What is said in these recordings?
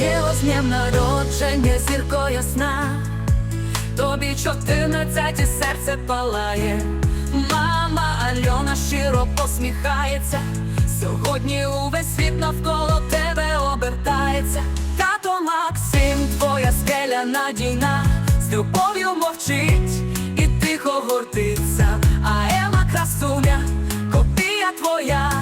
з днем народження, зірко ясна. Тобі чотирнадцять і серце палає. Мама Альона щиро посміхається. Сьогодні увесь світ навколо тебе обертається. Тато Максим, твоя скеля надійна, з любов'ю мовчить і тихо гортиться. А Ема красуня, копія твоя,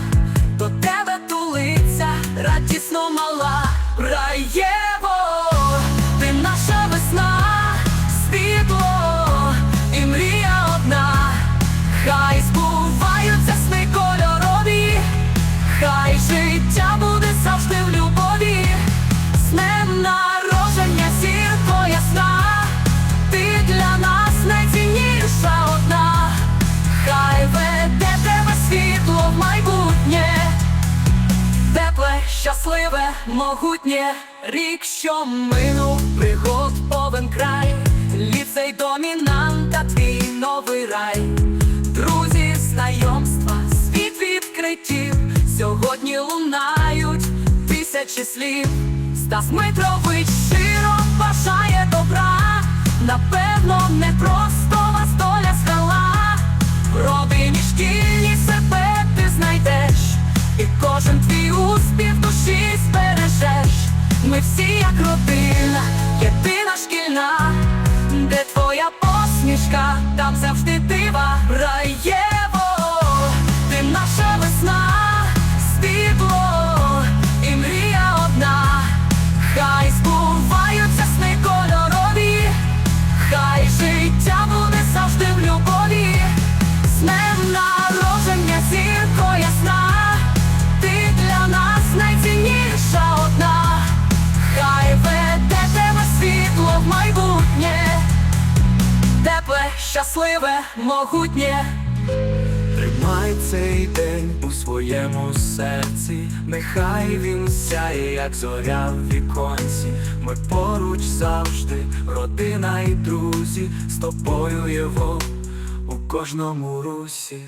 могутнє рік, що минув пригод повен край, ліцей домінанта, твій новий рай, друзі, знайомства, світ відкриттів, сьогодні лунають тисячі слів. Стас Митрович щиро бажає добра, напевно, не просто вас доля звела. В родині шкільні Ми всі як родина, єдина шкільна, де твоя посмішка, там завжди дива. Раєво, щасливе, могутнє. Тримай цей день у своєму серці, нехай він сяє, як зоря в віконці. Ми поруч завжди, родина і друзі, з тобою його у кожному русі.